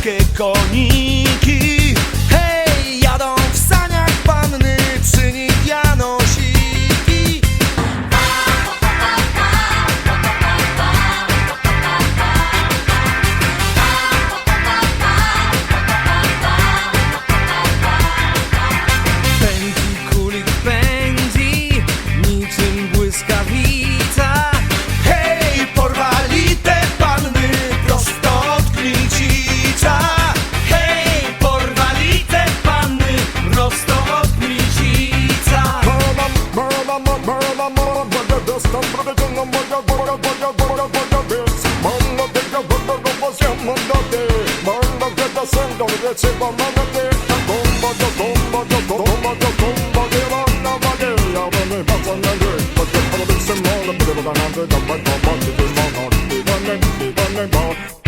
polskie koniki. Hej, jadą w saniach panny, przy nich Janosiki. Pędzi kulik pędzi, niczym błyskawica Bye.